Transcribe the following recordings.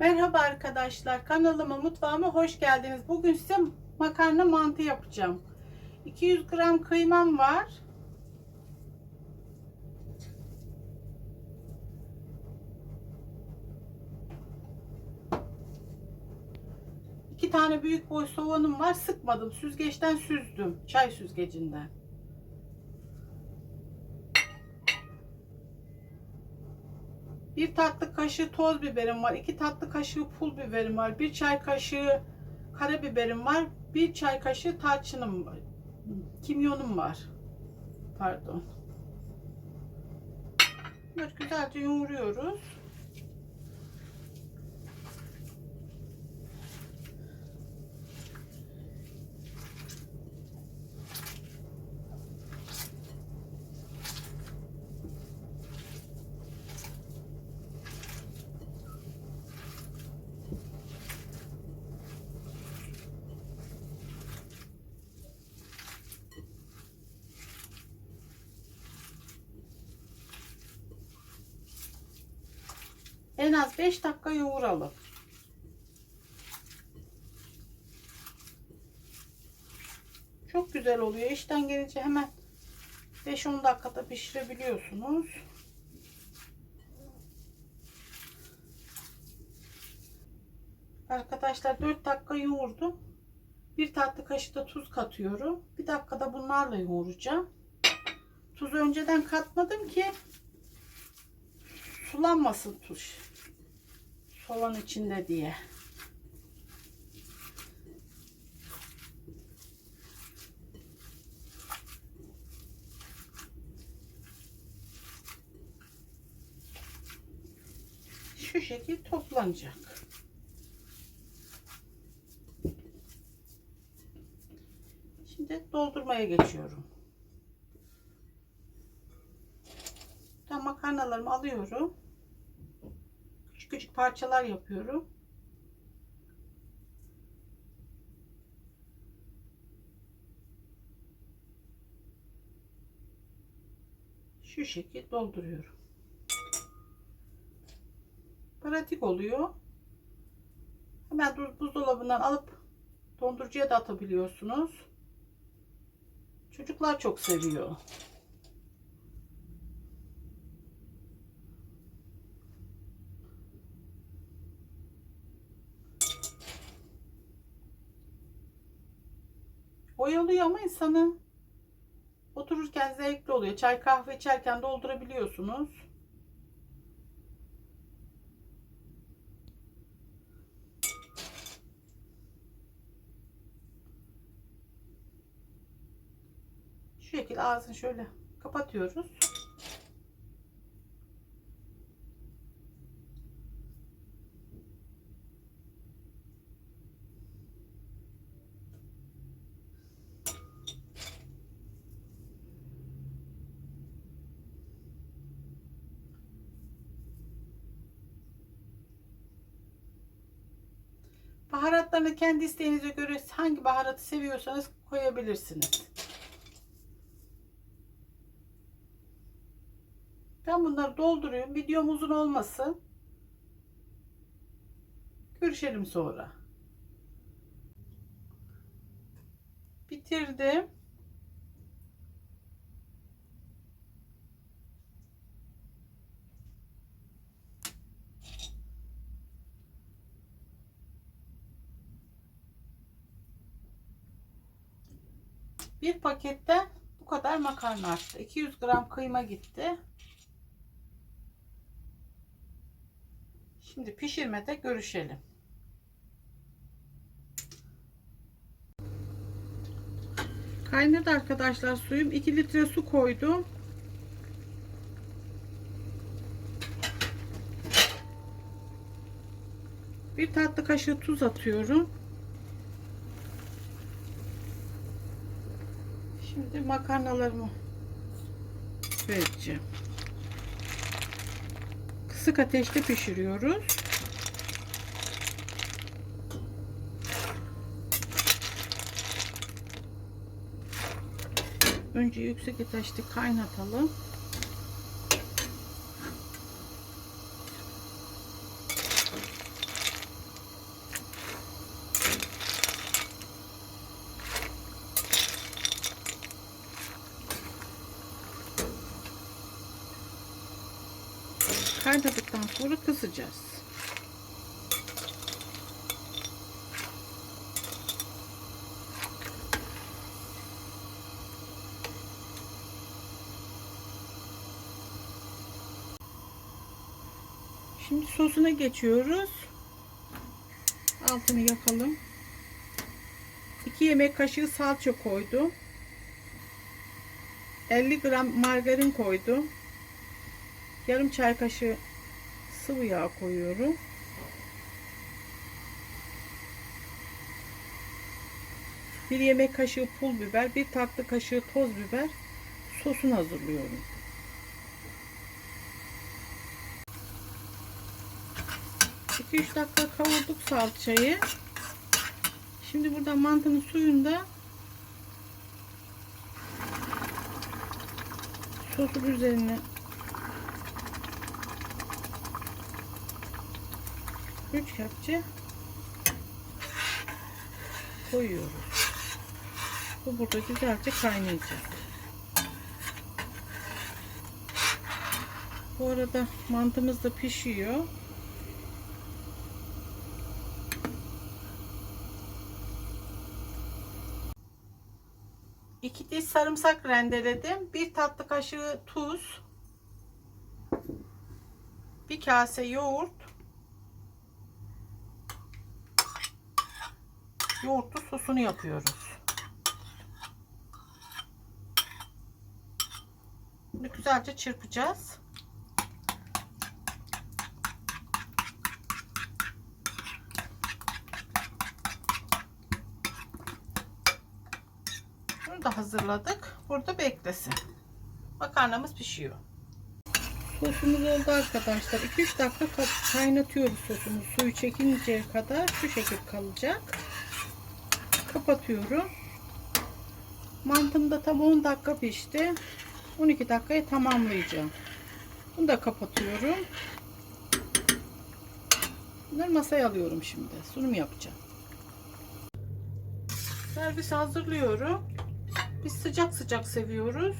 Merhaba arkadaşlar. Kanalıma, mutfağıma hoş geldiniz. Bugün size makarna mantı yapacağım. 200 gram kıymam var. İki tane büyük boy soğanım var. Sıkmadım. Süzgeçten süzdüm. Çay süzgecinden. Bir tatlı kaşığı toz biberim var. iki tatlı kaşığı pul biberim var. Bir çay kaşığı karabiberim var. Bir çay kaşığı tarçınım var. Kimyonum var. Pardon. Bunları güzelce yoğuruyoruz. En az 5 dakika yoğuralım. Çok güzel oluyor. İşten gelince hemen 5-10 dakikada pişirebiliyorsunuz. Arkadaşlar 4 dakika yoğurdum. Bir tatlı kaşığı da tuz katıyorum. Bir dakikada bunlarla yoğuracağım. Tuzu önceden katmadım ki sulanmasın tuş. Soğan içinde diye. Şu şekil toplanacak. Şimdi doldurmaya geçiyorum. Ben makarnalarımı alıyorum. Küçük küçük parçalar yapıyorum. Şu şekil dolduruyorum. Pratik oluyor. Hemen buzdolabından alıp dondurucuya da atabiliyorsunuz. Çocuklar çok seviyor. Ama insanı otururken zevkli oluyor. Çay kahve içerken doldurabiliyorsunuz. Şu şekilde ağzını şöyle kapatıyoruz. Baharatlarını kendi isteğinize göre hangi baharatı seviyorsanız koyabilirsiniz. Ben bunları dolduruyorum. Videom uzun olmasın. Görüşelim sonra. Bitirdim. Bir pakette bu kadar makarna arttı. 200 gram kıyma gitti. Şimdi pişirmede görüşelim. Kaynadı arkadaşlar suyum. 2 litre su koydum. Bir tatlı kaşığı tuz atıyorum. Şimdi makarnalarımı vereceğim. Kısık ateşte pişiriyoruz. Önce yüksek ateşte kaynatalım. Kaynadıktan sonra kısacağız. Şimdi sosuna geçiyoruz. Altını yakalım. 2 yemek kaşığı salça koydum. 50 gram margarin koydum. Yarım çay kaşığı sıvı yağ koyuyorum. Bir yemek kaşığı pul biber, bir tatlı kaşığı toz biber sosunu hazırlıyorum. İki üç dakika kavurduk salçayı. Şimdi burada mantının suyunda sosun üzerine üç kepçe koyuyoruz. Bu burada güzelce kaynayacak. Bu arada mantımız da pişiyor. İki diş sarımsak rendeledim. Bir tatlı kaşığı tuz. Bir kase yoğurt. Yoğurtlu sosunu yapıyoruz. Bunu güzelce çırpacağız. Bunu da hazırladık. Burada beklesin. Makarnamız pişiyor. Sosumuz oldu arkadaşlar. 2-3 dakika ka- kaynatıyoruz sosumuzu. Suyu çekinceye kadar şu şekil kalacak. Kapatıyorum. Mantım da tam 10 dakika pişti. 12 dakikaya tamamlayacağım. Bunu da kapatıyorum. Bunları masaya alıyorum şimdi. Sunum yapacağım. Servis hazırlıyorum. Biz sıcak sıcak seviyoruz.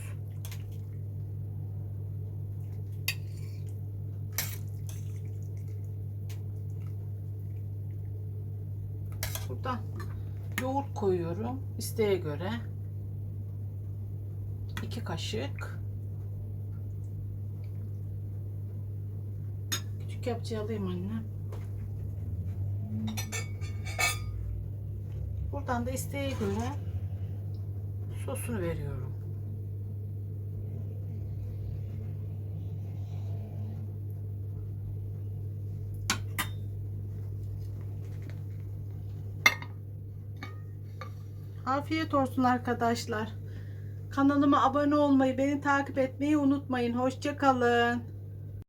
Burada yoğurt koyuyorum isteğe göre. 2 kaşık. Küçük kepçe alayım anne. Buradan da isteğe göre sosunu veriyorum. Afiyet olsun arkadaşlar. Kanalıma abone olmayı, beni takip etmeyi unutmayın. Hoşça kalın.